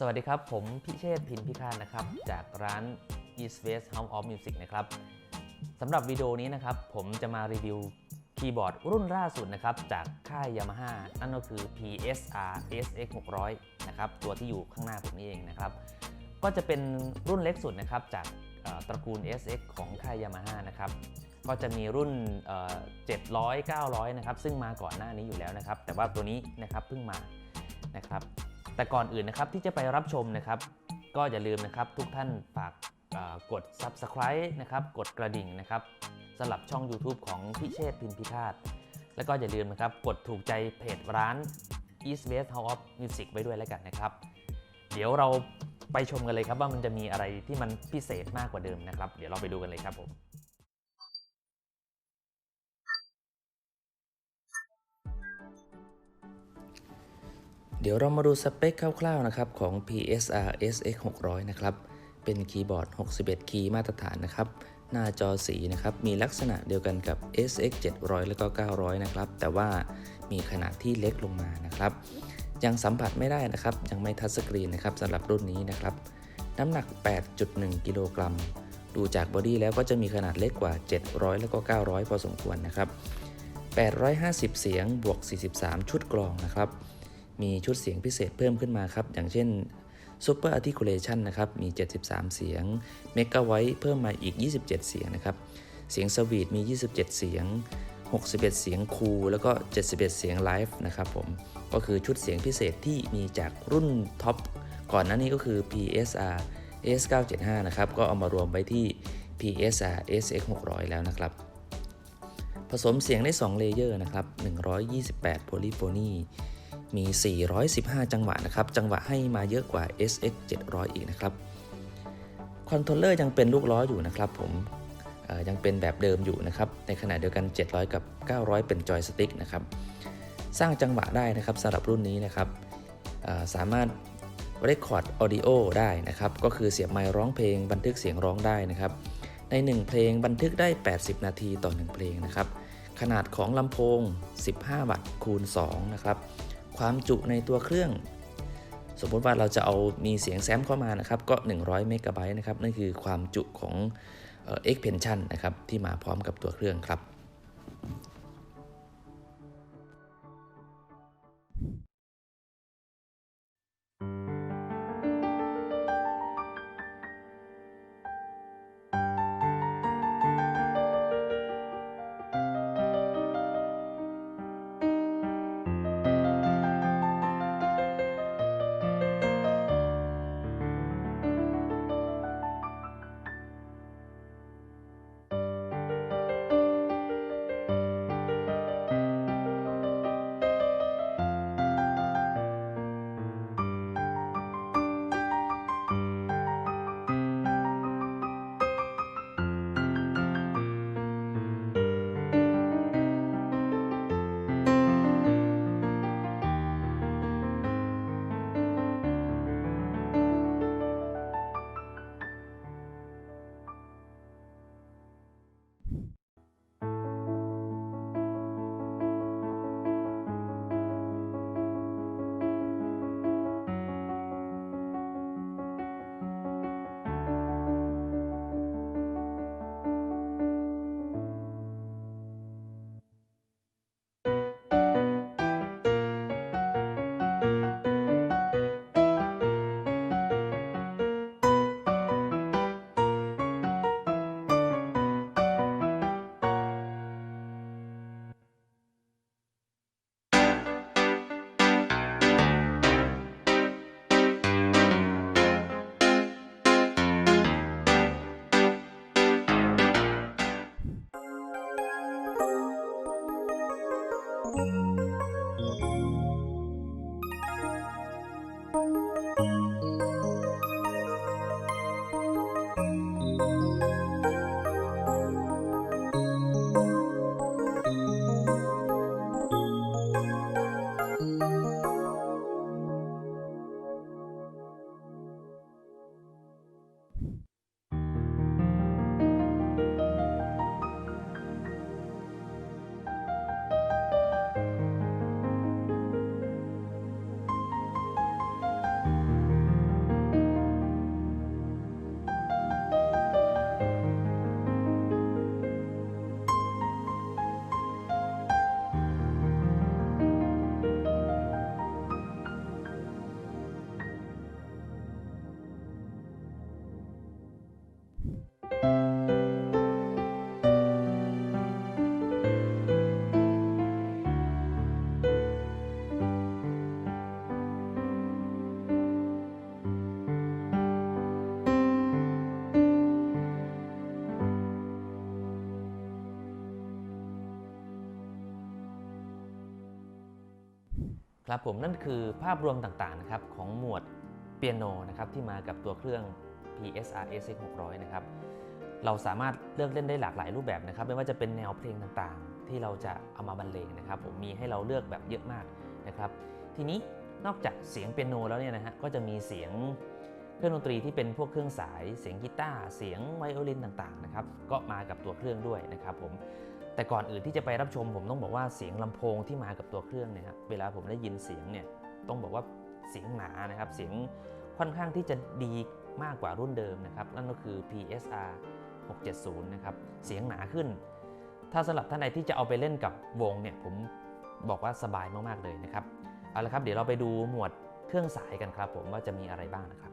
สวัสดีครับ ผมพิเชษพินพิฆาตนะครับ จากร้าน East West House of Music นะครับสำหรับวิดีโอนี้นะครับ ผมจะมารีวิวคีย์บอร์ดรุ่นล่าสุดนะครับ จากค่าย Yamaha นั่นก็คือ PSR SX 600นะครับ ตัวที่อยู่ข้างหน้าผมนี่เองนะครับ ก็จะเป็นรุ่นเล็กสุดนะครับ จากตระกูล SX ของค่าย Yamaha นะครับก็จะมีรุ่น700 900 นะครับ ซึ่งมาก่อนหน้านี้อยู่แล้วนะครับ แต่ว่าตัวนี้นะครับเพิ่งมานะครับ แต่ก่อนอื่นนะครับที่จะไปรับชมนะครับ ก็อย่าลืมนะครับทุกท่านฝากกด subscribe นะครับกดกระดิ่งนะครับสำหรับช่อง YouTube ของพิเชษพินพิฆาตแล้วก็อย่าลืมนะครับกดถูกใจเพจร้าน East West House of Music ไว้ด้วยแล้วกันนะครับ เดี๋ยวเราไปชมกันเลยครับว่ามันจะมีอะไรที่มันพิเศษมากกว่าเดิมนะครับ เดี๋ยวเราไปดูกันเลยครับผม เดี๋ยวเรามาดูสเปคคร่าวๆนะครับของ PSR SX 600 นะครับ เป็นคีย์บอร์ด 61 คีย์มาตรฐานนะครับ หน้าจอสีนะครับ มีลักษณะเดียวกันกับ SX 700 แล้วก็ 900 นะครับ แต่ว่ามีขนาดที่เล็กลงมานะครับ ยังสัมผัสไม่ได้นะครับ ยังไม่ทัชสกรีนนะครับสำหรับรุ่นนี้นะครับ น้ำหนัก 8.1 กิโลกรัม ดูจากบอดี้แล้วก็จะมีขนาดเล็กกว่า 700 แล้วก็ 900 พอสมควรนะครับ 850 เสียงบวก 43 ชุดกลองนะครับ มีชุดเสียงพิเศษเพิ่มขึ้นมาครับ อย่างเช่น Super Articulation นะครับ มี 73 เสียง Mega White เพิ่มมาอีก 27 เสียงนะครับ เสียงสวีทมี 27 เสียง 61 เสียงคูลแล้วก็ 71 เสียงไลฟ์นะครับผม ก็คือชุดเสียงพิเศษที่มีจากรุ่นท็อป ก่อนหน้านี้ก็คือ PSR S975 นะครับ ก็เอามารวมไว้ที่ PSR SX 600 แล้วนะครับ ผสมเสียงได้ 2 เลเยอร์นะครับ 128โพลีโฟนี มี 415 จังหวะนะครับ จังหวะให้มาเยอะกว่า SX 700 อีกนะครับ คอนโทรลเลอร์ยังเป็นลูกล้ออยู่นะครับผมยังเป็นแบบเดิมอยู่นะครับ ในขณะเดียวกัน 700 กับ 900 เป็นจอยสติ๊กนะครับ สร้างจังหวะได้นะครับสำหรับรุ่นนี้นะครับสามารถ Record Audio ได้นะครับ ก็คือเสียบไมค์ร้องเพลงบันทึกเสียงร้องได้นะครับ ใน 1 เพลงบันทึกได้ 80 นาทีต่อ 1 เพลงนะครับ ขนาดของลำโพง 15 วัตต์คูณ 2 นะครับ ความจุในตัวเครื่อง สมมติว่าเราจะเอามีเสียงแซมเข้ามานะครับก็ 100 เมกะไบต์นะครับนั่นคือความจุของเอ่อ expansion นะครับที่มาพร้อมกับตัวเครื่องครับ ครับผมนั่นคือภาพรวมต่างๆนะครับของหมวดเปียโนนะครับที่มากับตัวเครื่อง PSR SX 600นะครับเราสามารถเลือกเล่นได้หลากหลายรูปแบบนะครับ ไม่ว่าจะเป็นแนวเพลงต่างๆ ที่เราจะเอามาบรรเลงนะครับ ผมมีให้เราเลือกแบบเยอะมากนะครับ ทีนี้นอกจากเสียงเปียโนแล้วเนี่ยนะฮะก็จะมีเสียงเครื่องดนตรีที่เป็นพวกเครื่องสาย เสียงกีตาร์เสียงไวโอลินต่างๆนะครับก็มากับตัวเครื่องด้วยนะครับผม แต่ก่อนอื่นที่จะไปรับชมผมต้องบอกว่าเสียงลำโพงที่มากับตัวเครื่องเนี่ยครับเวลาผมได้ยินเสียงเนี่ยต้องบอกว่าเสียงหนานะครับเสียงค่อนข้างที่จะดีมากกว่ารุ่นเดิมนะครับนั่นก็คือ PSR 670 นะครับ เสียงหนาขึ้น ถ้าสำหรับท่านใดที่จะเอาไปเล่นกับวงเนี่ยผมบอกว่าสบายมาก ๆ เลยนะครับ เอาละครับ เดี๋ยวเราไปดูหมวดเครื่องสายกันครับผมว่าจะมีอะไรบ้างนะครับ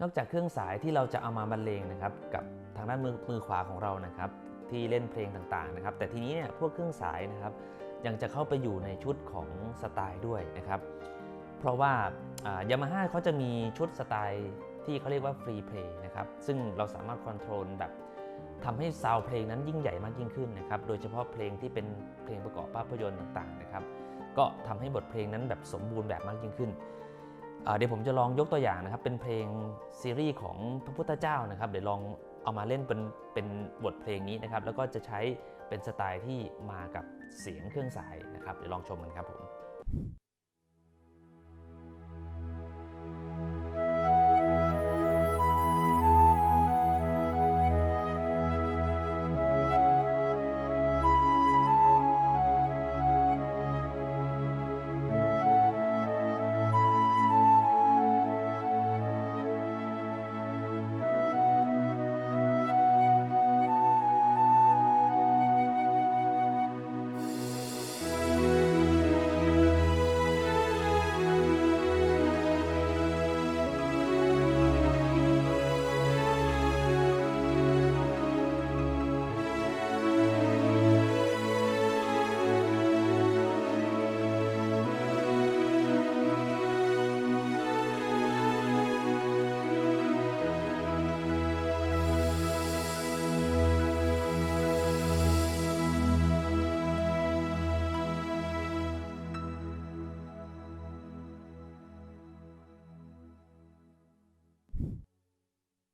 นอกจากเครื่องสายที่เราจะเอามาบรรเลงนะครับกับทางด้านมือมือขวาของเรานะครับที่เล่นเพลงต่างๆนะครับแต่ทีนี้เนี่ยพวกเครื่องสายนะครับยังจะเข้าไปอยู่ในชุดของสไตล์ด้วยนะครับเพราะว่ายามาฮ่าเขาจะมีชุดสไตล์ที่เขาเรียกว่าฟรีเพลย์นะครับซึ่งเราสามารถคอนโทรลแบบทำให้ซาวด์เพลงนั้นยิ่งใหญ่มากยิ่งขึ้นนะครับโดยเฉพาะเพลงที่เป็นเพลงประกอบภาพยนตร์ต่างๆนะครับก็ทำให้บทเพลงนั้นแบบสมบูรณ์แบบมากยิ่งขึ้น เดี๋ยวผมจะลองยกตัวอย่างนะครับ เป็นเพลงซีรีส์ของพระพุทธเจ้านะครับ เดี๋ยวลองเอามาเล่นเป็นเป็นบทเพลงนี้นะครับ แล้วก็จะใช้เป็นสไตล์ที่มากับเสียงเครื่องสายนะครับ เดี๋ยวลองชมกันครับผม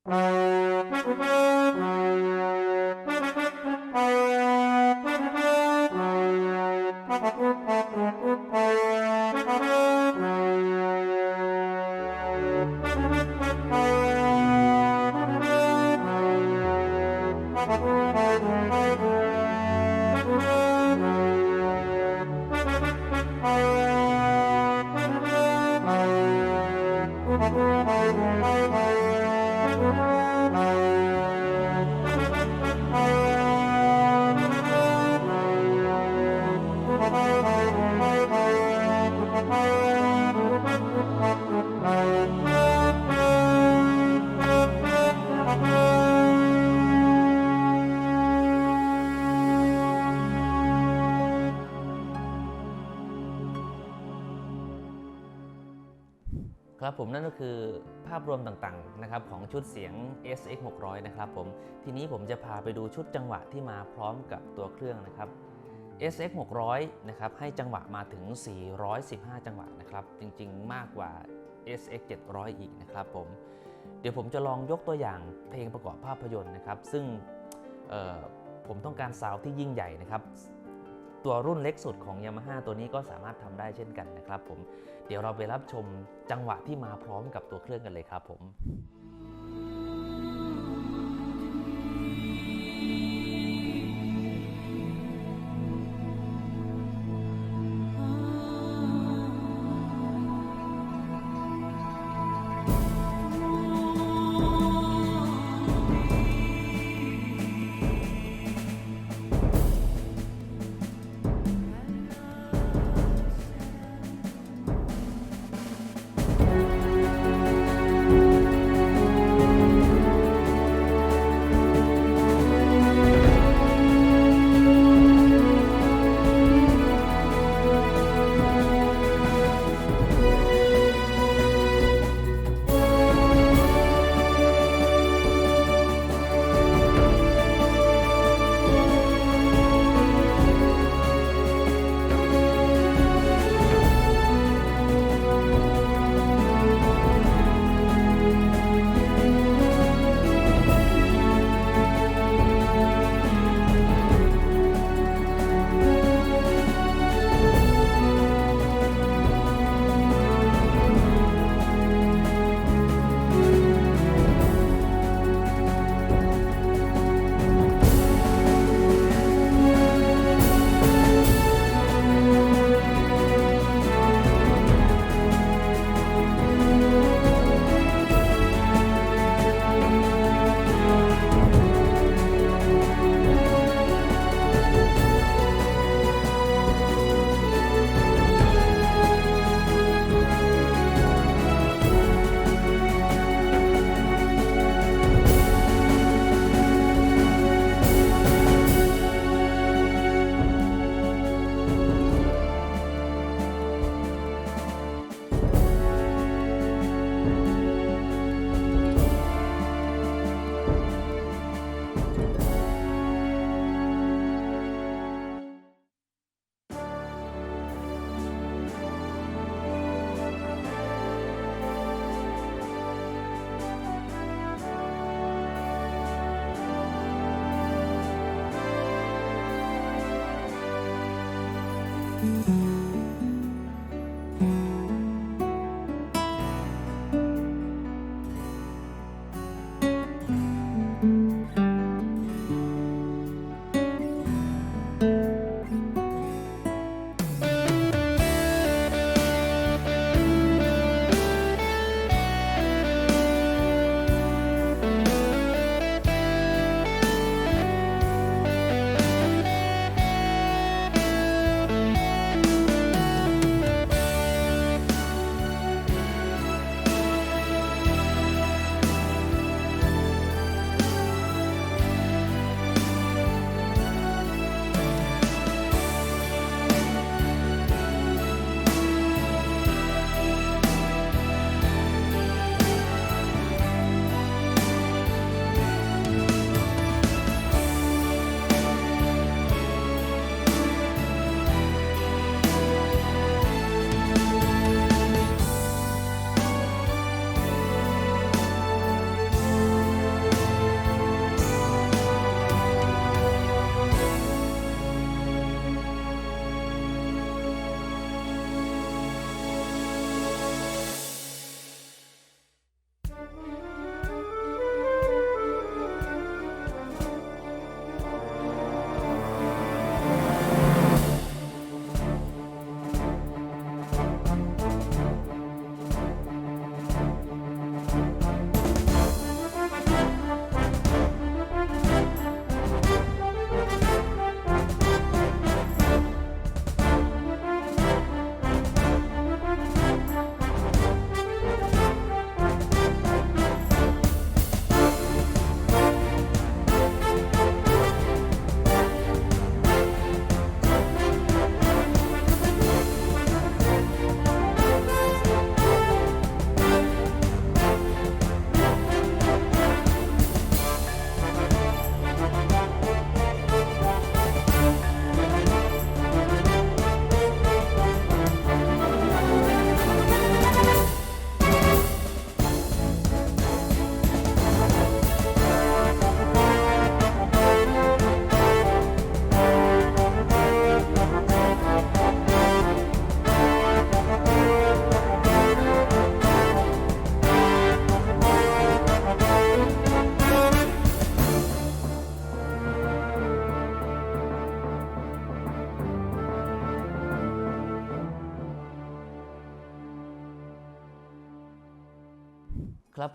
ครั ผมนั่นก็คือภาพรวมต่างๆนะครับของชุดเสียง SX 600นะครับผมทีนี้ผมจะพาไปดูชุดจังหวะที่มาพร้อมกับตัวเครื่องนะครับ SX 600นะครับให้จังหวะมาถึง 415 จังหวะนะครับจริงๆ มากกว่า SX 700 อีกนะครับผมเดี๋ยวผมจะลองยกตัวอย่างเพลงประกอบภาพยนตร์นะครับซึ่งผมต้องการซาวด์ที่ยิ่งใหญ่นะครับ ตัวรุ่นเล็กสุดของ Yamaha ตัวนี้ก็สามารถทำได้เช่นกันนะครับผม เดี๋ยวเราไปรับชมจังหวะที่มาพร้อมกับตัวเครื่องกันเลยครับผม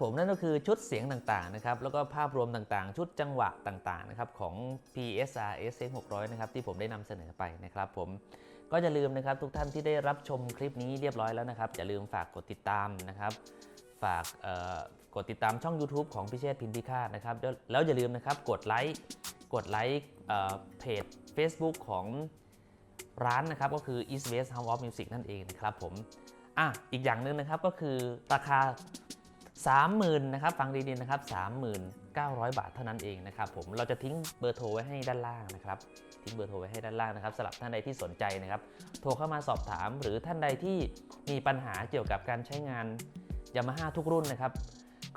ผมนั่นก็คือชุดเสียงต่างๆนะครับแล้วก็ภาพรวมต่างๆ ชุดจังหวะต่างๆนะครับของ PSR SX 600นะครับที่ผมได้นำเสนอไปนะครับผมก็อย่าลืมนะครับทุกท่านที่ได้รับชมคลิปนี้เรียบร้อยแล้วนะครับอย่าลืมฝากกดติดตามนะครับฝากกดติดตามช่อง YouTube ของพิเชษพินพิฆาตนะครับแล้วอย่าลืมนะครับกดไลค์กดไลค์เอ่อเพจ Facebook ของร้านนะครับก็คือ East West House of Music นั่นเองนะครับผมอะอีกอย่างหนึ่งนะครับก็คือราคา 30,000นะครับฟังดีๆนะครับ 3,900 บาทเท่านั้นเองนะครับผมเราจะทิ้งเบอร์โทรไว้ให้ด้านล่างนะครับทิ้งเบอร์โทรไว้ให้ด้านล่างนะครับสำหรับท่านใดที่สนใจนะครับ โทรเข้ามาสอบถาม หรือท่านใดที่มีปัญหาเกี่ยวกับการใช้งาน Yamaha ทุกรุ่นนะครับ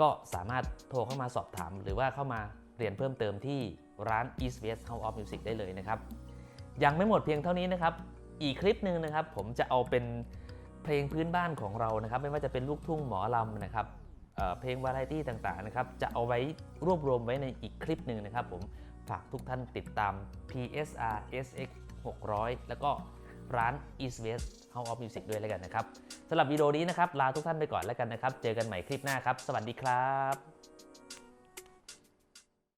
ก็สามารถโทรเข้ามาสอบถาม หรือว่าเข้ามาเรียนเพิ่มเติมที่ร้าน East West House of Music ได้เลยนะครับ ยังไม่หมดเพียงเท่านี้นะครับ อีกคลิปหนึ่งนะครับ ผมจะเอาเป็นเพลงพื้นบ้านของเรานะครับ ไม่ว่าจะเป็นลูกทุ่งหมอลำนะครับ เพลงวาไรตี้ต่างๆนะครับจะเอาไว้รวบรวมไว้ในอีกคลิปหนึ่งนะครับผมฝากทุกท่านติดตาม PSR SX 600 แล้วก็ร้าน East West House of Music ด้วยแล้วกันนะครับสำหรับวิดีโอนี้นะครับลาทุกท่านไปก่อนแล้วกันนะครับ เจอกันใหม่คลิปหน้าครับ สวัสดีครับ